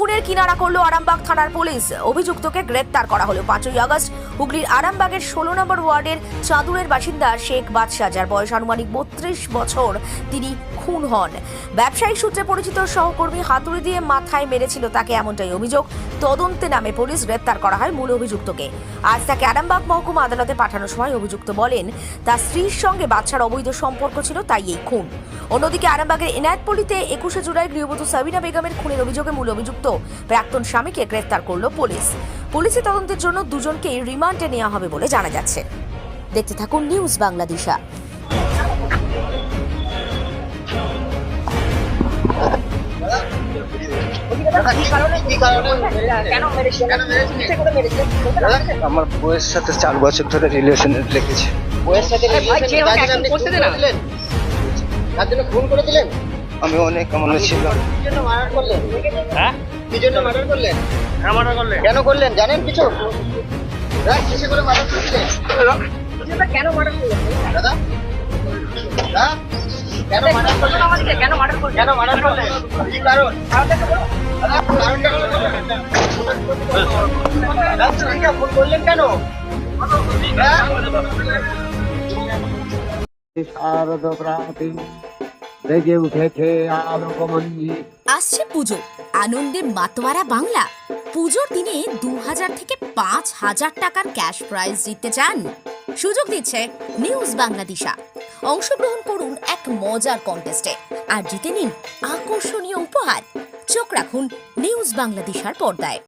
খুনের কিনারা করল আরামবাগ থানার পুলিশ। অভিযুক্তকে গ্রেপ্তার করা হলো পাঁচই আগস্ট। হুগলির আরামবাগের ষোলো নম্বর ওয়ার্ডের চাঁদুরের বাসিন্দা শেখ বাদশাহ, যার বয়স আনুমানিক বত্রিশ বছর। তিনি খুন হন। ব্যবসায়িক সূত্রে পরিচিত সহকর্মী হাতুড়ি দিয়ে মাথায় মেরেছিল তাকে এমনটাই অভিযোগ। তদন্তে নামে পুলিশ গ্রেপ্তার করা হয় মূল অভিযুক্তকে। আজ তাকে আরামবাগ মহকুমা আদালতে পাঠানোর সময় অভিযুক্ত বলেন, তার স্ত্রীর সঙ্গে বাচ্চার অবৈধ সম্পর্ক ছিল, তাই এই খুন। অন্যদিকে আরামবাগের এনায়তপল্লিতে একুশে জুলাই গৃহবধূ সাবিনা বেগমের খুনের অভিযোগে মূল অভিযুক্ত প্রাক্তন স্বামীকে গ্রেফতার করল পুলিশ। পুলিশি তদন্তের জন্য দুজনকেই রিমান্ডে নেওয়া হবে বলে জানা যাচ্ছে। দেখতে থাকুন নিউজ বাংলাদেশা আমার বউয়ের সাথে চার বছর ধরে রিলেশন রেখেছি। বইয়ের সাথে তার জন্য খুন করে দিলেন? আমি অনেক মনে ছিল কি জন্য মার্ডার করলেন? হ্যাঁ? কি জন্য মার্ডার করলেন? হ্যাঁ মার্ডার করলে কেন করলেন? জানেন কিছু? হ্যাঁ কিসে করে মার্ডার করলেন কেন মার্ডার করলেন? দাদা? হ্যাঁ কেন মার্ডার করলেন? আমাদেরকে? কেন মার্ডার করলেন? কেন মার্ডার করলেন? কি কারণ? দাদা, কারণটা স্ত্রীকে খুন করলেন কেন? হ্যাঁ? শারদ প্রাতি বেজে উঠেছে আলোকমঞ্জি। আসছে পুজো, আনন্দে মাতোয়ারা বাংলা। পুজোর দিনে দু হাজার থেকে পাঁচ হাজার টাকার ক্যাশ প্রাইজ জিততে চান। সুযোগ দিচ্ছে নিউজ বাংলাদেশা। অংশগ্রহণ করুন এক মজার কন্টেস্টে আর জিতে নিন আকর্ষণীয় উপহার। চোখ রাখুন নিউজ বাংলাদেশার পর্দায়।